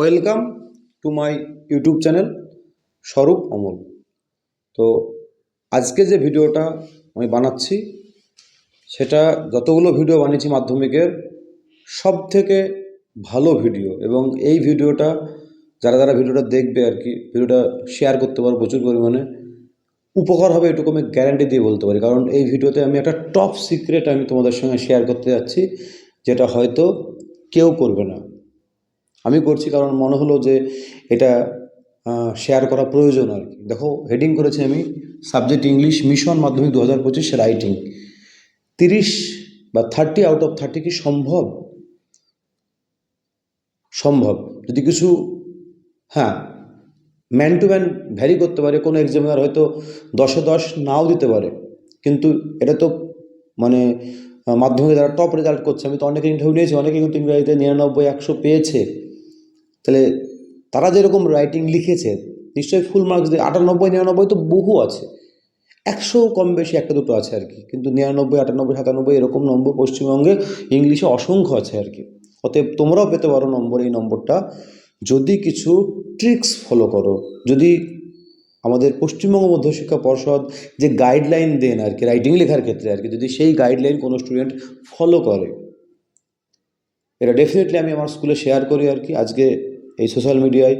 Welcome to my YouTube channel Swarup Amal. তো আজকে যে ভিডিওটা আমি বানাচ্ছি, সেটা যতগুলো ভিডিও বানিয়েছি মাধ্যমিকের সব থেকে ভালো ভিডিও এবং এই ভিডিওটা যারা যারা ভিডিওটা দেখবে আর কি, ভিডিওটা শেয়ার করতে পারো প্রচুর পরিমাণে, উপকার হবে এটুকু আমি গ্যারান্টি দিয়ে বলতে পারি। কারণ এই ভিডিওতে আমি একটা টপ সিক্রেট আমি তোমাদের সঙ্গে শেয়ার করতে যাচ্ছি, যেটা হয়তো কেউ করবে না। আমি করছি কারণ মনে হলো যে এটা শেয়ার করা প্রয়োজন আর কি। দেখো হেডিং করেছি আমি সাবজেক্ট ইংলিশ মিশন মাধ্যমিক দু হাজার পঁচিশ রাইটিং তিরিশ বা থার্টি আউট অফ থার্টি কি সম্ভব? সম্ভব। যদি কিছু হ্যাঁ ম্যান টু ম্যান ভ্যারি করতে পারে, কোনো এক্সামিনার হয়তো দশে দশ নাও দিতে পারে। কিন্তু এটা তো মানে মাধ্যমিকে যারা টপ রেজাল্ট করছে, আমি তো অনেকে ইন্টারভিউ নিয়েছি, অনেকে কিন্তু ইংরাজিতে নিরানব্বই, একশো পেয়েছে। তাহলে তারা যেরকম রাইটিং লিখেছে, নিশ্চয়ই ফুল মার্কস দিয়ে, আটানব্বই, নিরানব্বই তো বহু আছে। একশো কম বেশি একটা দুটো আছে আর কি, কিন্তু নিরানব্বই, আটানব্বই, সাতানব্বই এরকম নম্বর পশ্চিমবঙ্গে ইংলিশে অসংখ্য আছে আর কি। অতএব তোমরাও পেতে পারো নম্বর, এই নম্বরটা। যদি কিছু ট্রিক্স ফলো করো, যদি আমাদের পশ্চিমবঙ্গ মধ্যশিক্ষা পর্ষদ যে গাইডলাইন দেন আর কি রাইটিং লেখার ক্ষেত্রে আর কি, যদি সেই গাইডলাইন কোনো স্টুডেন্ট ফলো করে, এটা ডেফিনেটলি আমি আমার স্কুলে শেয়ার করি আর কি। আজকে এই সোশ্যাল মিডিয়ায়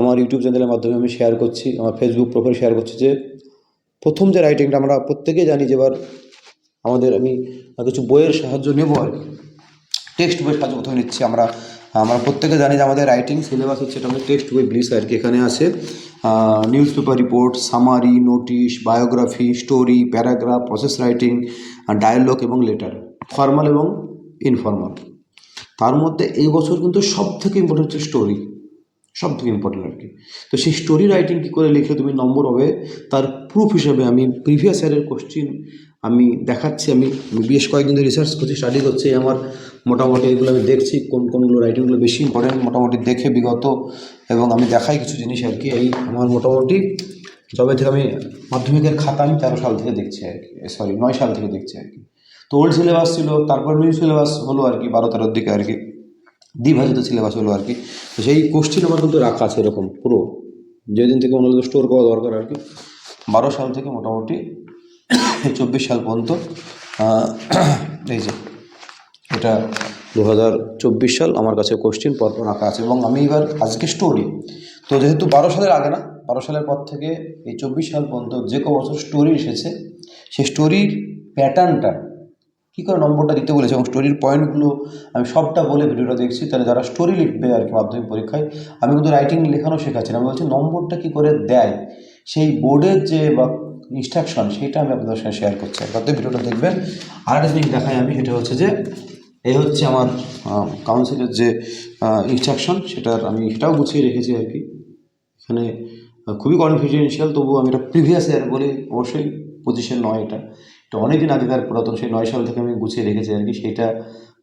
আমার ইউটিউব চ্যানেলের মাধ্যমে আমি শেয়ার করছি, আমার ফেসবুক প্রোফাইল শেয়ার করছি যে প্রথম যে রাইটিংটা আমরা প্রত্যেকেই জানি যে এবার আমাদের আমি কিছু বইয়ের সাহায্য নেব আর কি। টেক্সট বইয়ের সাহায্য প্রথমে নিচ্ছি আমরা। আমরা প্রত্যেকে জানি যে আমাদের রাইটিং সিলেবাস হচ্ছে এটা আমাদের টেক্সট বই ব্লিস আর কি, এখানে আছে news paper report summary notice biography story paragraph process writing dialogue এবং লেটার ফর্মাল এবং ইনফর্মাল তার মধ্যে এই বছর কিন্তু সব থেকে ইম্পর্টেন্ট হচ্ছে স্টোরি সব থেকে ইম্পর্টেন্ট আর কি। তো সেই স্টোরি রাইটিং কী করে লিখলে তুমি নম্বর হবে তার প্রুফ হিসেবে আমি প্রিভিয়াস ইয়ারের কোশ্চিন আমি দেখাচ্ছি, আমি বেশ কয়েকদিন ধরে রিসার্চ করছি স্টাডি করছি, আমার মোটামুটি এগুলো আমি দেখছি, কোন কোনগুলো রাইটিংগুলো বেশি ইম্পর্টেন্ট মোটামুটি দেখে বিগত, এবং আমি দেখাই কিছু জিনিস আর কি, এই আমার মোটামুটি যবে থেকে আমি মাধ্যমিকের খাতা আমি তেরো সাল থেকে দেখছি আর কি সরি নয় সাল থেকে দেখছি আর কি। তো ওল্ড সিলেবাস ছিল, তারপর নিউ সিলেবাস হলো আর কি বারো তেরোর দিকে আর কি। দ্বিভাজিত সিলেবাস হলো আর কি। তো সেই কোশ্চিন আমার কিন্তু রাখা আছে এরকম, পুরো। যেদিন থেকে হলো স্টোর করা দরকার আর কি। বারো সাল থেকে মোটামুটি চব্বিশ সাল পর্যন্ত এই যে, এটা দু হাজার চব্বিশ সাল আমার কাছে কোশ্চিন পরপর রাখা আছে। এবং আমি এবার আজকে স্টোরি তো যেহেতু বারো সালের আগে না, বারো সালের পর থেকে এই চব্বিশ সাল পর্যন্ত যে ক বছর স্টোরি এসেছে, সেই স্টোরির প্যাটার্নটা কী করে নম্বরটা দিতে বলেছে এবং স্টোরির পয়েন্টগুলো আমি সবটা বলে ভিডিওটা দেখছি, তাহলে যারা স্টোরি লিখবে আর কি মাধ্যমিক পরীক্ষায়, আমি কিন্তু রাইটিং লেখানো শেখাচ্ছি না। আমি বলছি নম্বরটা কী করে দেয়, সেই বোর্ডের যে বা ইনস্ট্রাকশন সেটা আমি আপনাদের সঙ্গে শেয়ার করছি। কত ভিডিওটা দেখবেন। আর একটা জিনিস দেখাই আমি, সেটা হচ্ছে যে এই হচ্ছে আমার কাউন্সিলের যে ইনস্ট্রাকশন সেটার আমি সেটাও গুছিয়ে রেখেছি আর কি। এখানে খুবই কনফিডেন্সিয়াল তবুও আমি এটা প্রিভিয়াস ইয়ার বলে, অবশ্যই পজিশন নয় এটা। এটা অনেকদিন আগেকার পুরাতন, সেই নয় সাল থেকে আমি গুছিয়ে রেখেছি আর কি সেটা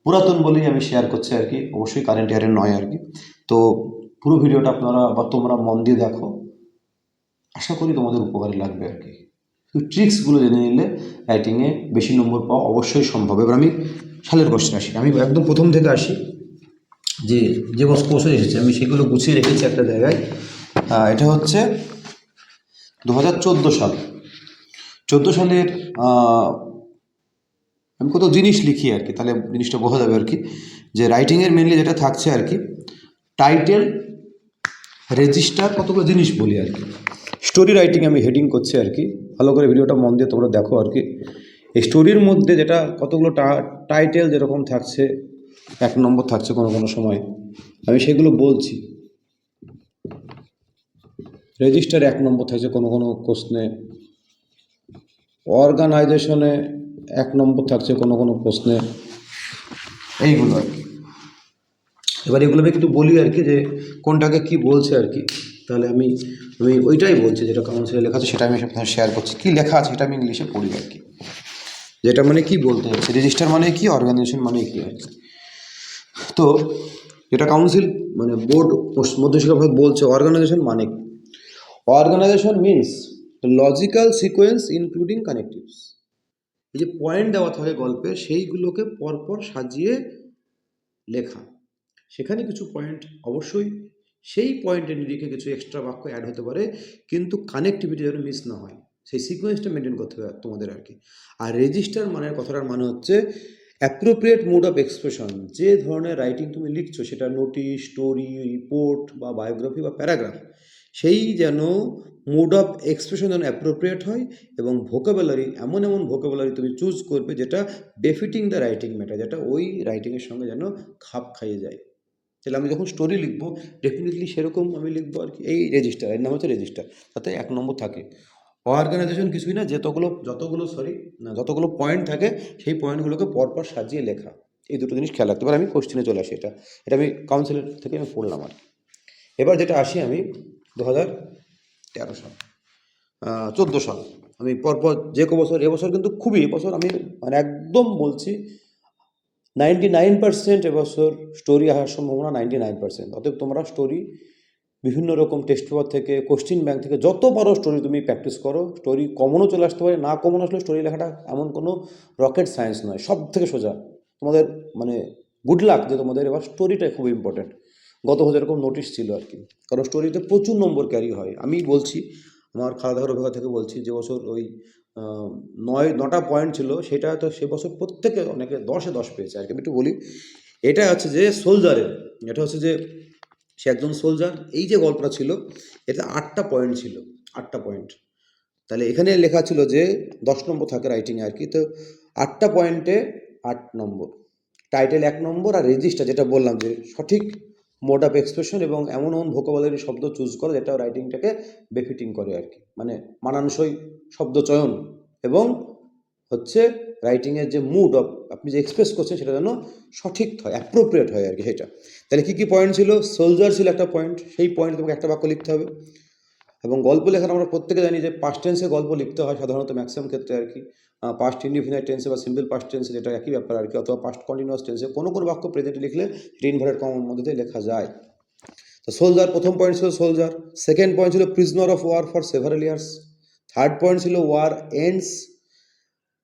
পুরাতন বলেই আমি শেয়ার করছি আর কি, অবশ্যই কারেন্ট ইয়ারের নয় আর কি। তো পুরো ভিডিওটা আপনারা বা তোমরা মন দিয়ে দেখো, আশা করি তোমাদের উপকারে লাগবে আর কি। ট্রিক্সগুলো জেনে নিলে রাইটিংয়ে বেশি নম্বর পাওয়া অবশ্যই সম্ভব। এবার আমি সালের কোশ্চেন আসি। আমি একদম প্রথম থেকে আসি যে যে কোশ্চেন এসেছে, আমি সেগুলো গুছিয়ে রেখেছি একটা জায়গায়। এটা হচ্ছে দু হাজার চোদ্দ সাল। চোদ্দ সালের আমি কত জিনিস লিখি আর কি, তাহলে জিনিসটা বোঝা যাবে আর কি, যে রাইটিংয়ের মেনলি যেটা থাকছে আর কি টাইটেল রেজিস্টার কতগুলো জিনিস বলি আর কি। স্টোরি রাইটিং আমি হেডিং করছি আর কি, ভালো করে ভিডিওটা মন দিয়ে তোমরা দেখো আর কি। এই স্টোরির মধ্যে যেটা কতগুলো টাইটেল যেরকম থাকছে, এক নম্বর থাকছে কোনো কোনো সময়, আমি সেগুলো বলছি। রেজিস্টার এক নম্বর থাকছে কোনো কোনো প্রশ্নে অর্গানাইজেশনে এক নম্বর থাকছে কোনো কোনো প্রশ্নে এইগুলো আর কি। এবার এগুলো আমি একটু বলি আর কি যে কোনটাকে কি বলছে আর কি। তাহলে আমি আমি ওইটাই বলছি যেটা কাউন্সিলে লেখা আছে, সেটা আমি আপনার শেয়ার করছি। কী লেখা আছে সেটা আমি ইংলিশে পড়ি আর কি। যেটা মানে কি বলতে যাচ্ছে? রেজিস্টার মানে কি অর্গানাইজেশন মানে কি আর কি? তো যেটা কাউন্সিল মানে বোর্ড মধ্যশিক্ষা বলছে অর্গানাইজেশন মানে organisation means logical sequence including connectives এই যে পয়েন্ট দেওয়া থাকে গল্পে, সেইগুলোকে পরপর সাজিয়ে লেখা। সেখানে কিছু পয়েন্ট অবশ্যই, সেই পয়েন্টের নিরিখে কিছু এক্সট্রা বাক্য অ্যাড হতে পারে, কিন্তু কানেক্টিভিটি যেন মিস না হয়। সেই সিকোয়েন্সটা মেনটেন করতে হবে তোমাদের আর কি। আর রেজিস্টার মানের কথাটার মানে হচ্ছে অ্যাপ্রোপ্রিয়েট মুড অফ এক্সপ্রেশন যে ধরনের রাইটিং তুমি লিখছো, সেটা নোটিশ স্টোরি রিপোর্ট বা বায়োগ্রাফি বা প্যারাগ্রাফ সেই যেন মুড অফ এক্সপ্রেশন যেন অ্যাপ্রোপ্রিয়েট হয় এবং ভোকাবুলারি এমন এমন ভোকাবুলারি তুমি চুজ করবে যেটা বেফিটিং দ্য রাইটিং ম্যাটার যেটা ওই রাইটিংয়ের সঙ্গে যেন খাপ খাইয়ে যায়। তাহলে আমি যখন স্টোরি লিখব ডেফিনেটলি সেরকম আমি লিখব আর কি। এই রেজিস্টার এর নাম হচ্ছে রেজিস্টার তাতে এক নম্বর থাকে। অর্গানাইজেশন কিছুই না, যতগুলো যতগুলো সরি না, যতগুলো পয়েন্ট থাকে, সেই পয়েন্টগুলোকে পরপর সাজিয়ে লেখা। এই দুটো জিনিস খেয়াল রাখতে পারে আমি কোশ্চেনে চলে আসি এটা। এটা আমি কাউন্সিলের থেকে আমি পড়লাম আর কি। এবার যেটা আসি আমি দু হাজার তেরো সাল। চোদ্দ সাল। আমি পরপর যে কো বছর এবছর কিন্তু খুবই এবছর আমি মানে একদম বলছি নাইনটি নাইন পার্সেন্ট এবছর স্টোরি আসার সম্ভাবনা নাইনটি নাইন পার্সেন্ট অতএব তোমরা স্টোরি বিভিন্ন রকম টেস্ট পেপার থেকে কোশ্চিন ব্যাংক থেকে যত পারো স্টোরি তুমি প্র্যাকটিস করো। স্টোরি কমনও চলে আসতে পারে, না কমন আসলে স্টোরি লেখাটা এমন কোনো রকেট সায়েন্স নয়। সব থেকে সোজা। তোমাদের মানে গুড লাক যে তোমাদের এবার স্টোরিটা খুব ইম্পর্ট্যান্ট গত বছর এরকম নোটিশ ছিল আর কি। কারণ স্টোরিতে প্রচুর নম্বর ক্যারি হয়। আমি বলছি, আমার খাওয়া দাওয়ার অভিজ্ঞতা থেকে বলছি, যে বছর ওই নয়, নটা পয়েন্ট ছিল, সেটা তো সে বছর প্রত্যেকে অনেকে দশে দশ পেয়েছে আর কি। আমি একটু বলি, এটা হচ্ছে যে সোলজারের এটা হচ্ছে যে সে একজন সোলজার এই যে গল্পটা ছিল, এতে আটটা পয়েন্ট ছিল, আটটা পয়েন্ট তাহলে এখানে লেখা ছিল যে দশ নম্বর থাকে রাইটিংয়ে আর কি, তো আটটা পয়েন্টে আট নম্বর। টাইটেল এক নম্বর আর রেজিস্টার যেটা বললাম যে সঠিক মোড অফ এক্সপ্রেশন এবং এমন এমন ভোকাবুলারি শব্দ চুজ করো যেটা রাইটিংটাকে বেফিটিং করে আর কি। মানে মানানসই শব্দ চয়ন এবং হচ্ছে রাইটিংয়ের যে মুড অফ আপনি যে এক্সপ্রেস করছেন সেটা যেন সঠিক হয় অ্যাপ্রোপ্রিয়েট হয় আর কি সেটা। তাহলে কী কী পয়েন্ট ছিল? সোলজার ছিল একটা পয়েন্ট সেই পয়েন্ট তোমাকে একটা বাক্য লিখতে হবে। এবং গল্প লেখার আমরা প্রত্যেকে জানি যে পাস্ট টেন্সে গল্প লিখতে হয় সাধারণত ম্যাক্সিমাম ক্ষেত্রে আর কি। পাস্ট ইনডিফিনাইট টেন্সে বা সিম্পল পাস্ট টেন্সে যেটা একই ব্যাপার আর কি, অথবা পাস্ট কন্টিনিউয়াস টেন্সে কোনো কোনো বাক্য প্রেজেন্ট লিখলে সেটা ইনভার্টেড কমার মধ্যে লেখা যায়। তো সোলজার প্রথম পয়েন্ট ছিল সোলজার সেকেন্ড পয়েন্ট ছিল prisoner of war for several years third point ছিল ওয়ার এন্ডস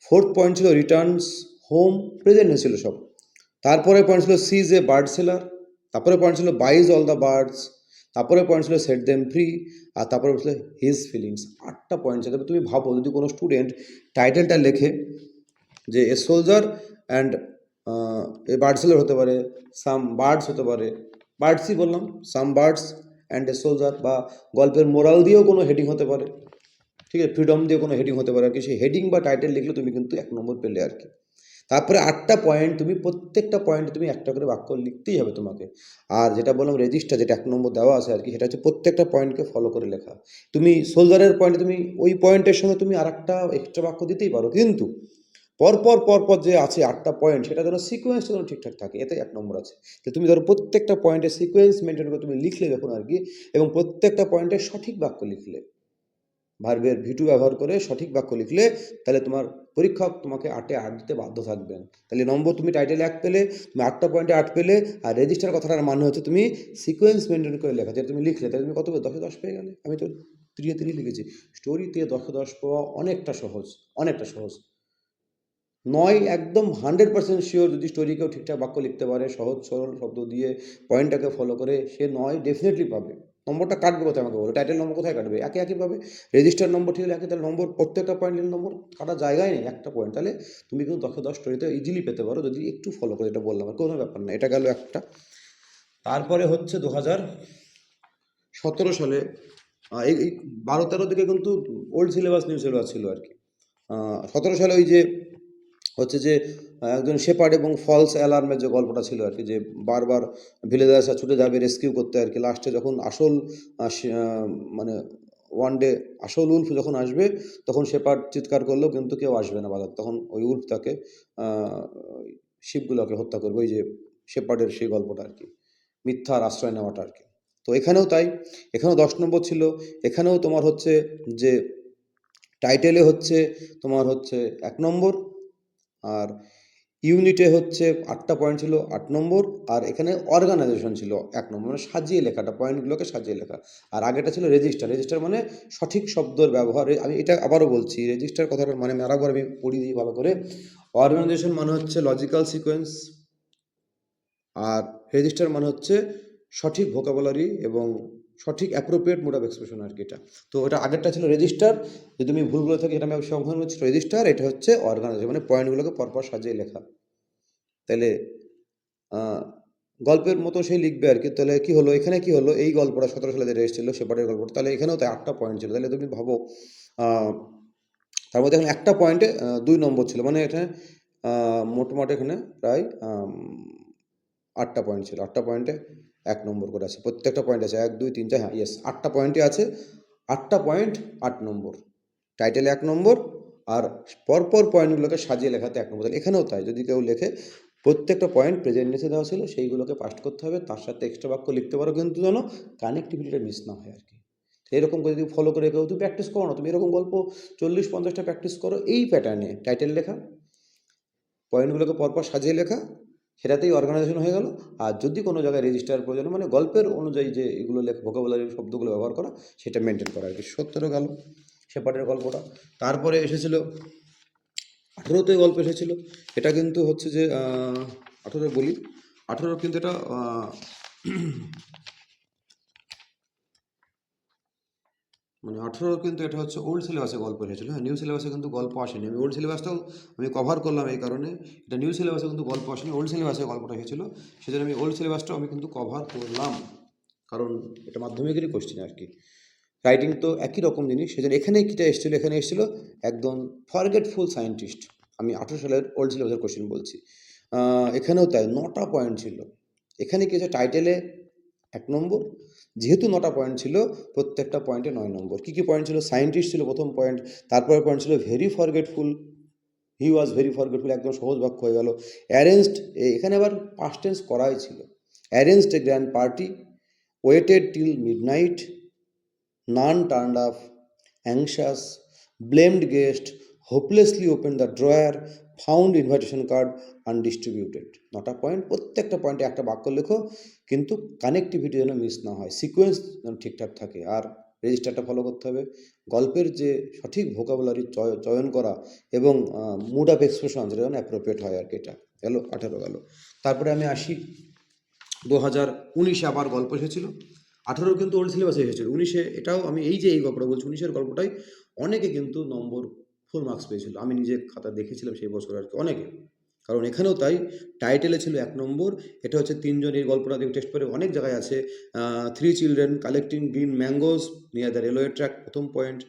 ফোর্থ পয়েন্ট ছিল রিটার্নস হোম প্রেজেন্ট ছিল সব। তারপরে পয়েন্ট ছিল সিজ এ বার্ড সেলার তারপরে পয়েন্ট ছিল বাইজ অল দ্য বার্ডস তারপরে পয়েন্ট ছিল সেট দেম ফ্রি আর তারপরে ছিল হিজ ফিলিংস আটটা পয়েন্ট ছিল তুমি ভাবো, যদি কোনো স্টুডেন্ট টাইটেলটা লেখে যে a soldier and a bird seller হতে পারে সাম বার্ডস হতে পারে বার্ডসই বললাম some birds and a soldier বা গল্পের মোরাল দিয়েও কোনো হেডিং হতে পারে। ঠিক আছে ফ্রিডম দিয়ে কোনো হেডিং হতে পারে। আর কি সেই হেডিং বা টাইটেল লিখলে তুমি কিন্তু এক নম্বর পেলে আর কি। তারপরে আটটা পয়েন্ট তুমি, প্রত্যেকটা পয়েন্টে তুমি একটা করে বাক্য লিখতেই হবে তোমাকে। আর যেটা বললাম রেজিস্টার যেটা এক নম্বর দেওয়া আছে আর কি সেটা হচ্ছে প্রত্যেকটা পয়েন্টকে ফলো করে লেখা। তুমি সোলজারের পয়েন্টে তুমি, ওই পয়েন্টের সঙ্গে তুমি আর একটা এক্সট্রা বাক্য দিতেই পারো। কিন্তু পরপর পরপর যে আছে আটটা পয়েন্ট সেটা যেন সিকোয়েন্সটা যেন ঠিকঠাক থাকে, এতে এক নম্বর আছে। তো তুমি ধরো প্রত্যেকটা পয়েন্টে সিকোয়েন্স মেনটেন করে তুমি লিখলে যখন আর কি এবং প্রত্যেকটা পয়েন্টে সঠিক বাক্য লিখলে। ভার্বের ভিটু ব্যবহার করে সঠিক বাক্য লিখলে তাহলে তোমার পরীক্ষক তোমাকে আটে আট দিতে বাধ্য থাকবেন। তাহলে নম্বর তুমি টাইটেল এক পেলে, তুমি আটটা পয়েন্টে আট পেলে, আর রেজিস্টার কথাটার মানে হচ্ছে তুমি সিকোয়েন্স মেনটেন করে লেখা, যেটা তুমি লিখলে, তাহলে তুমি কত? দশে দশ পেয়ে গেলে। আমি তো তিরিয়ে তিরিয়ে লিখেছি। স্টোরিতে দশে দশ পাওয়া অনেকটা সহজ অনেকটা সহজ। নয় একদম হান্ড্রেড পার্সেন্ট শিওর যদি স্টোরিকেও ঠিকঠাক বাক্য লিখতে পারে, সহজ সরল শব্দ দিয়ে পয়েন্টটাকে ফলো করে, সে নয় ডেফিনেটলি পাবে। নম্বরটা কাটবে কোথায় আমাকে বলো? টাইটেল নম্বর কোথায় কাটবে? একে একইভাবে রেজিস্টার নম্বর ঠিক একে তাহলে নম্বর, প্রত্যেকটা পয়েন্টের নম্বর কাটার জায়গায় নেই একটা পয়েন্ট তাহলে তুমি কিন্তু দশে দশ স্টোরিতে ইজিলি পেতে পারো যদি একটু ফলো করে, এটা বললাম আর কোনো ব্যাপার না, এটা গেল একটা। তারপরে হচ্ছে দু হাজার সতেরো সালে এই বারো তেরো দিকে কিন্তু ওল্ড সিলেবাস নিউ সিলেবাস ছিল আর কি। সতেরো সালে ওই যে হচ্ছে যে একজন শেপার্ড এবং ফলস অ্যালার্মের যে গল্পটা ছিল আর কি যে বারবার ভিলেজার্সরা ছুটে যাবে রেস্কিউ করতে আর কি লাস্টে যখন আসল মানে ওয়ান ডে আসল উল্ফ যখন আসবে তখন শেপার্ড চিৎকার করলেও কিন্তু কেউ আসবে না বাজার। তখন ওই উল্ফ তাকে আহ, শিবগুলোকে হত্যা করবে ওই যে শেপার্ডের সেই গল্পটা আর কি মিথ্যার আশ্রয় নেওয়াটা আর কি। তো এখানেও তাই এখানেও দশ নম্বর ছিল এখানেও তোমার হচ্ছে যে টাইটেলে হচ্ছে তোমার হচ্ছে এক নম্বর আর ইউনিটে হচ্ছে আটটা পয়েন্ট ছিল আট নম্বর, আর এখানে অর্গানাইজেশন ছিল এক নম্বর মানে সাজিয়ে লেখাটা পয়েন্টগুলোকে সাজিয়ে লেখা। আর আগেটা ছিল রেজিস্টার রেজিস্টার মানে সঠিক শব্দের ব্যবহার, আমি এটা আবারও বলছি রেজিস্টার কথাটার মানে আমি আরেকবার আমি পড়ি দিই ভালো করে। অর্গানাইজেশন মানে হচ্ছে লজিক্যাল সিকোয়েন্স আর রেজিস্টার মানে হচ্ছে সঠিক ভোকাবুলারি এবং সঠিক অ্যাপ্রোপ্রিয়েট মোড অফ এক্সপ্রেশন আর কি এটা। তো এটা আগেরটা ছিল রেজিস্টার যদি তুমি ভুলগুলো থাকে এটা আমি সংশোধন করছি রেজিস্টার এটা হচ্ছে অর্গানাইজেশন মানে পয়েন্টগুলোকে পরপর সাজিয়ে লেখা। তাহলে গল্পের মতো সেই লিখবে আর কি, তাহলে কী হলো, এখানে কি হলো, এই গল্পটা সতেরো সালে এসেছিল সেপারের গল্পটা, তাহলে এখানেও তো আটটা পয়েন্ট ছিল, তাহলে তুমি ভাবো তার মধ্যে এখানে একটা পয়েন্টে দুই নম্বর ছিল মানে এখানে মোটামুটি এখানে প্রায় আটটা পয়েন্ট ছিল, আটটা পয়েন্টে এক নম্বর করে আছে, প্রত্যেকটা পয়েন্ট আছে, এক, দুই, তিন, চার হ্যাঁ ইয়েস আটটা পয়েন্টই আছে, আটটা পয়েন্ট আট নম্বর। টাইটেল এক নম্বর, আর পরপর পয়েন্টগুলোকে সাজিয়ে লেখাতে এক নম্বর। এখানেও তাই, যদি কেউ লেখে, প্রত্যেকটা পয়েন্ট প্রেজেন্টেন্সে দেওয়া ছিল, সেইগুলোকে পাস্ট করতে হবে, তার সাথে এক্সট্রা বাক্য লিখতে পারো কিন্তু যেন কানেক্টিভিটিটা মিস না হয় আর কি। এরকম করে যদি ফলো করে কেউ, তুমি প্র্যাকটিস করো না, তুমি এরকম গল্প চল্লিশ, পঞ্চাশটা প্র্যাকটিস করো, এই প্যাটার্নে টাইটেল লেখা পয়েন্টগুলোকে পরপর সাজিয়ে লেখা সেটাতেই অর্গানাইজেশন হয়ে গেল। আর যদি কোনো জায়গায় রেজিস্টার প্রয়োজন মানে গল্পের অনুযায়ী যে এগুলো লেখ ভোকাবুলারি শব্দগুলো ব্যবহার করা, সেটা মেনটেন করা আর কি সত্তরে গেল সেপারের গল্পটা। তারপরে এসেছিল, আঠেরোতে গল্প এসেছিল। এটা কিন্তু হচ্ছে যে আঠেরো বলি। আঠেরো কিন্তু এটা মানে আঠেরো কিন্তু এটা হচ্ছে ওল্ড সিলেবাসে গল্প এসেছিল। হ্যাঁ নিউ সিলেবাসে কিন্তু গল্প আসেনি। আমি ওল্ড সিলেবাসটাও আমি কভার করলাম এই কারণে। এটা নিউ সিলেবাসে কিন্তু গল্প আসেনি ওল্ড সিলেবাসে গল্পটা এসেছিল। সেজন্য আমি ওল্ড সিলেবাসটাও আমি কিন্তু কভার করলাম। কারণ এটা মাধ্যমিকেরই কোশ্চেন আর কি রাইটিং তো একই রকম জিনিস। সেজন্য এখানে কিটা এসেছিল? এখানে এসেছিল একদম ফরগেটফুল সায়েন্টিস্ট আমি আঠেরো সালের ওল্ড সিলেবাসের কোশ্চেন বলছি। এখানেও তাই, নটা পয়েন্ট ছিল। এখানে কি হচ্ছে টাইটেলে এক নম্বর। যেহেতু নটা পয়েন্ট ছিল, প্রত্যেকটা পয়েন্টে নয় নম্বর। কী কী পয়েন্ট ছিল? সায়েন্টিস্ট ছিল প্রথম পয়েন্ট তারপরে পয়েন্ট ছিল very forgetful he was very forgetful একদম সহজ বাক্য হয়ে গেল। অ্যারেঞ্জড এখানে আবার পাস্ট টেন্স করাই ছিল। Arranged a grand party waited till midnight none turn up anxious blamed guest hopelessly open the drawer found invitation card undistributed নটা পয়েন্ট প্রত্যেকটা পয়েন্টে একটা বাক্য লেখো, কিন্তু কানেক্টিভিটি যেন মিস না হয় সিকোয়েন্স যেন ঠিকঠাক থাকে। আর রেজিস্টারটা ফলো করতে হবে। গল্পের যে সঠিক ভোকাবুলারি চয়ন করা এবং মুড অফ এক্সপ্রেশন যেটা যেন অ্যাপ্রোপ্রিয়েট হয় আর কি এটা। গেল, আঠেরো গেল। তারপরে আমি আসি দু হাজার উনিশে আবার গল্প এসেছিল। আঠেরো কিন্তু ওল্ড সিলেবাসে এসেছিল। উনিশে এটাও আমি এই যে এই গল্পটা বলছি, উনিশের গল্পটাই অনেকে কিন্তু নম্বর ফুল মার্কস পেয়েছিল। আমি নিজে খাতা দেখেছিলাম সেই বছর আর কি, অনেকে। কারণ এখানেও তাই টাইটেলে ছিল এক নম্বর, এটা হচ্ছে তিনজন এই গল্পটা দিয়ে টেস্ট করে অনেক জায়গায় আছে। Three children collecting green mangoes near the railway track প্রথম পয়েন্ট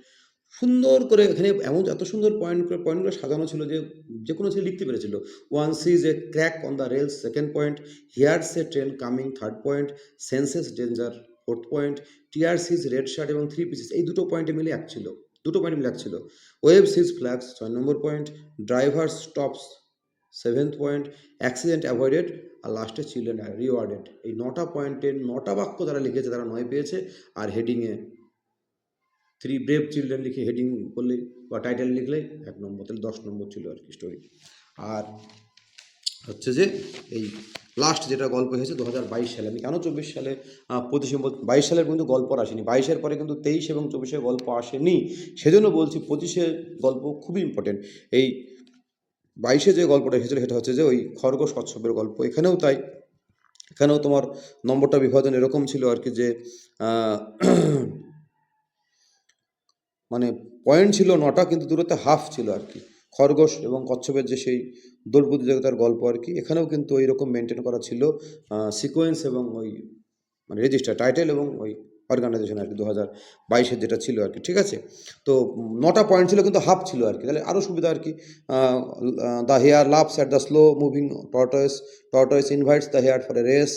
সুন্দর করে এখানে এমন এত সুন্দর পয়েন্ট করে পয়েন্টগুলো সাজানো ছিল যে যে কোনো ছেলে লিখতে পেরেছিল। One sees a crack on the rails second point here's a train coming third point senses danger fourth point TR sees red shirt এবং থ্রি পিসেস এই দুটো পয়েন্টে মিলে এক ছিল। দুটো পয়েন্ট মিলে এক ছিল ওয়েব সিজ ফ্ল্যাগস ছয় নম্বর point driver stops seventh point accident avoided আর লাস্টে চিলড্রেন রিওয়ার্ডেড এই নটা পয়েন্টের নটা বাক্য তারা লিখেছে, তারা নয় পেয়েছে, আর হেডিংয়ে থ্রি ব্রেভ চিলড্রেন লিখে হেডিং করলে বা টাইটেল লিখলে এক নম্বর, তাহলে দশ নম্বর ছিল আর কি স্টোরি আর হচ্ছে যে এই লাস্ট যেটা গল্প হয়েছে দু হাজার বাইশ সালে, আমি কেন চব্বিশ সালে পঁচিশে বাইশ সালের কিন্তু গল্প আসেনি। বাইশের পরে কিন্তু তেইশ এবং চব্বিশে গল্প আসেনি। সেজন্য বলছি পঁচিশে গল্প খুবই ইম্পর্টেন্ট এই বাইশে যে গল্পটা এসেছিল সেটা হচ্ছে যে ওই খরগোশ কচ্ছপের গল্প। এখানেও তাই। এখানেও তোমার নম্বরটা বিভাজন এরকম ছিল আর কি যে মানে পয়েন্ট ছিল নটা, কিন্তু দূরত্বে হাফ ছিল আর কি। খরগোশ এবং কচ্ছপের যে সেই দৌড় প্রতিযোগিতার গল্প আর কি, এখানেও কিন্তু ওই রকম মেনটেন করা ছিল সিকোয়েন্স এবং ওই মানে রেজিস্টার টাইটেল এবং ওই অর্গানাইজেশন আর কি দু হাজার বাইশের যেটা ছিল আর কি, ঠিক আছে? তো নটা পয়েন্ট ছিল কিন্তু হাফ ছিল আর কি, তাহলে আরও সুবিধা আর কি the hare laughs at the slow moving tortoise tortoise invites the hare for a race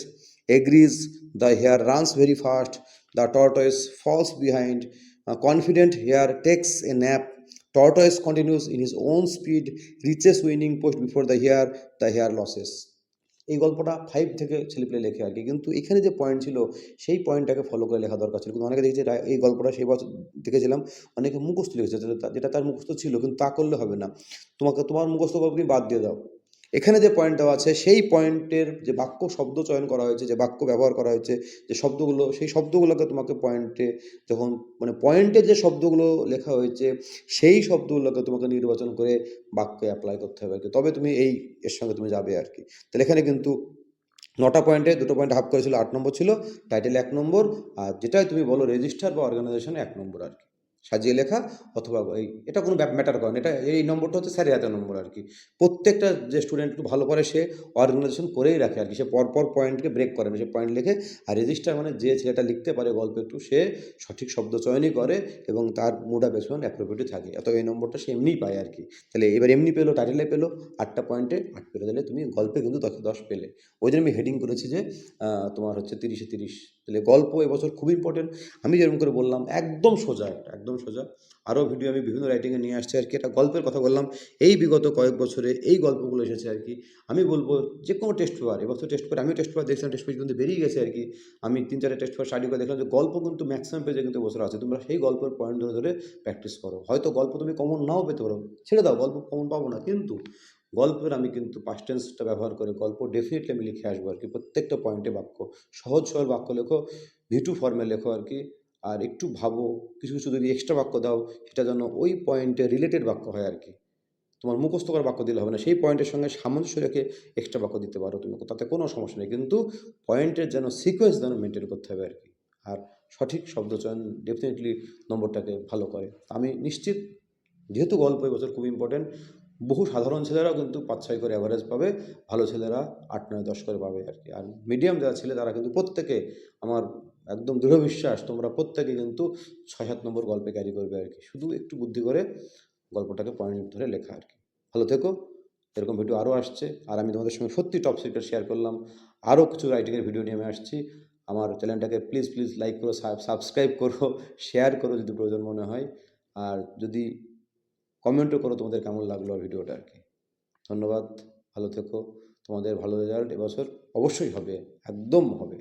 agrees the hare runs very fast the tortoise falls behind confident hare takes a nap tortoise continues in his own speed reaches winning post before the hare the hare losses. এই গল্পটা five থেকে ছেলেপেলে লেখে আর কি। কিন্তু এখানে যে point ছিল, সেই পয়েন্টটাকে ফলো করে লেখা দরকার ছিল। কিন্তু অনেকে দেখেছি এই গল্পটা সেই বছর দেখেছিলাম, অনেকে মুখস্থ লিখেছে, যেটা তার মুখস্থ ছিল, কিন্তু তা করলে হবে না। তোমাকে তোমার মুখস্থ গল্প বাদ দিয়ে দাও। এখানে যে পয়েন্ট দেওয়া আছে, সেই পয়েন্টের যে বাক্য শব্দ চয়ন করা হয়েছে, যে বাক্য ব্যবহার করা হয়েছে, যে শব্দগুলো, সেই শব্দগুলোকে তোমাকে পয়েন্টে যখন মানে পয়েন্টে যে শব্দগুলো লেখা হয়েছে, সেই শব্দগুলোকে তোমাকে নির্বাচন করে বাক্যে অ্যাপ্লাই করতে হবে আর কি তবে তুমি এই, এর সঙ্গে তুমি যাবে আর কি তাহলে এখানে কিন্তু নটা পয়েন্টে দুটো পয়েন্ট হাফ করেছিল, আট নম্বর ছিল টাইটেল এক নম্বর, আর যেটাই তুমি বলো রেজিস্টার বা অর্গানাইজেশন এক নম্বর আর কি সাজিয়ে লেখা অথবা এই, এটা কোনো ম্যাটার করে না। এটা, এই নম্বরটা হচ্ছে স্যারের হাতে নম্বর আর কি। প্রত্যেকটা যে স্টুডেন্ট একটু ভালো করে সে অর্গানাইজেশন করেই রাখে আর কি। সে পরপর পয়েন্টকে ব্রেক করে না। সে পয়েন্ট লেখে আর রেজিস্টার মানে যে ছেলেটা লিখতে পারে গল্প একটু, সে সঠিক শব্দ চয়নই করে এবং তার মুডা বেসন অ্যাপ্রোপ্রিয়েটই থাকে। অত এই নম্বরটা সে এমনিই পায় আর কি। তাহলে এবার এমনি পেল টাইটেলে পেল আটটা পয়েন্টে আট পেল। তাহলে তুমি গল্পে কিন্তু দশে, দশ পেলে। ওই জন্য আমি হেডিং করেছি যে তোমার হচ্ছে তিরিশে তিরিশ। তাহলে গল্প এবছর খুব ইম্পর্টেন্ট আমি যেরকম করে বললাম, একদম সোজা একটা একদম সোজা। আরও ভিডিও আমি বিভিন্ন রাইটিংয়ে নিয়ে আসছি আর কি। এটা গল্পের কথা বললাম, এই বিগত কয়েক বছরে এই গল্পগুলো এসেছে আর কি। আমি বলব যে কোনো টেস্ট পেপার এবছর টেস্ট পেপার আমিও টেস্ট পেপার দেখছিলাম টেস্ট পেপার কিন্তু বেরিয়ে গেছে আর কি। আমি তিন চারটে টেস্ট পেপার স্টাডি করে দেখলাম যে গল্প কিন্তু ম্যাক্সিমাম পেজে কিন্তু বছর আছে তোমরা সেই গল্পের পয়েন্ট ধরে ধরে প্র্যাকটিস করো। হয়তো গল্প তুমি কমন নাও পেতে পারো। ছেড়ে দাও, গল্প কমন পাবো না। কিন্তু গল্পের আমি কিন্তু পাস্ট টেন্সটা ব্যবহার করে গল্প ডেফিনেটলি আমি লিখে আসব আর কি। প্রত্যেকটা পয়েন্টে বাক্য, সহজ সরল বাক্য লেখো ভিটু ফর্মে লেখো আর কি। আর একটু ভাবো, কিছু কিছু যদি এক্সট্রা বাক্য দাও, সেটা যেন ওই পয়েন্টে রিলেটেড বাক্য হয় আর কি। তোমার মুখস্থ করা বাক্য দিলে হবে না, সেই পয়েন্টের সঙ্গে সামঞ্জস্য রেখে এক্সট্রা বাক্য দিতে পারো তুমি, তাতে কোনো সমস্যা নেই। কিন্তু পয়েন্টের যেন সিকোয়েন্স যেন মেনটেন করতে হবে আর কি। আর সঠিক শব্দচয়ন ডেফিনেটলি নম্বরটাকে ভালো করে। আমি নিশ্চিত, যেহেতু গল্প এবছর খুব ইম্পর্টেন্ট বহু সাধারণ ছেলেরাও কিন্তু পাঁচ ছয় করে অ্যাভারেজ পাবে, ভালো ছেলেরা আট নয়, দশ করে পাবে আর কি। আর মিডিয়াম যারা ছেলে, তারা কিন্তু প্রত্যেকে, আমার একদম দৃঢ় বিশ্বাস, তোমরা প্রত্যেকে কিন্তু ছয়, সাত নম্বর গল্পে ক্যারি করবে আর কি। শুধু একটু বুদ্ধি করে গল্পটাকে পয়েন্ট ধরে লেখা আর কি। ভালো থেকো। এরকম ভিডিও আরও আসছে। আর আমি তোমাদের সঙ্গে সত্যি টপ সিক্রেট শেয়ার করলাম। আরও কিছু রাইটিংয়ের ভিডিও নিয়ে আমি আসছি। আমার চ্যানেলটাকে প্লিজ প্লিজ লাইক করো সাবস্ক্রাইব করো শেয়ার করো যদি প্রয়োজন মনে হয়। আর যদি কমেন্টও করো তোমাদের কেমন লাগল ভিডিওটা আর কি। ধন্যবাদ, ভালো থেকো। তোমাদের ভালো রেজাল্ট এবছর অবশ্যই হবে, একদম হবে।